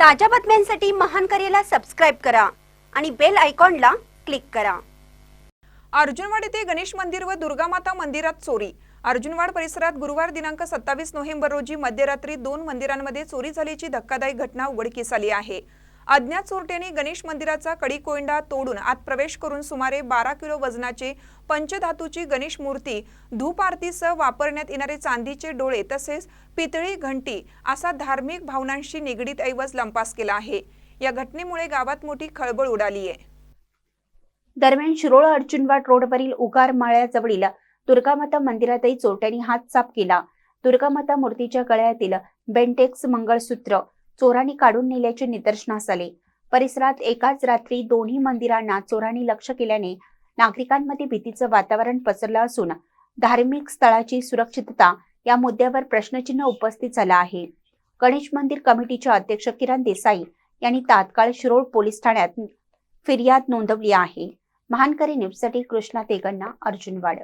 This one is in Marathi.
ताज्या बातम्यांसाठी महान करेला सबस्क्राईब करा आणि बेल आयकॉनला क्लिक करा. अर्जुनवाड येथे गणेश मंदिर व दुर्गा माता मंदिरात चोरी. अर्जुनवाड परिसरात गुरुवार दिनांक सत्तावीस नोव्हेंबर रोजी मध्यरात्री दोन मंदिरांमध्ये चोरी झाल्याची धक्कादायक घटना उघडकीस आली आहे. अज्ञात चोरट्यांनी गणेश मंदिराचा कडी कोयंडा तोडून आत प्रवेश करून सुमारे बारा किलो वजनाची पंचधातूची गणेश मूर्ती धूप आरतीसह वापरण्यात येणारे चांदीचे डोळे तसेच पितळी घंटी असा धार्मिक भावनांशी निगडीत ऐवज लंपास केला आहे. या घटनेमुळे गावात मोठी खळबळ उडाली आहे. दरम्यान शिरोळ अर्जुनवाट रोडवरील उगार माळ्याजवळील दुर्गामाता मंदिरातही चोरट्यांनी हात साफ केला. दुर्गामाता मूर्तीच्या गळ्यातील बेंटेक्स मंगळसूत्र चोरांनी काढून नेल्याचे निदर्शनास आले. परिसरात एकाच रात्री दोन्ही मंदिरांना चोरांनी लक्ष केल्याने नागरिकांमध्ये भीतीचं वातावरण पसरलं असून धार्मिक स्थळाची सुरक्षितता या मुद्द्यावर प्रश्नचिन्ह उपस्थित झालं आहे. गणेश मंदिर कमिटीचे अध्यक्ष किरण देसाई यांनी तात्काळ शिरोळ पोलीस ठाण्यात फिर्याद नोंदवली आहे. महानकरी न्यूजसाठी कृष्णा तेगण्णा अर्जुनवाड.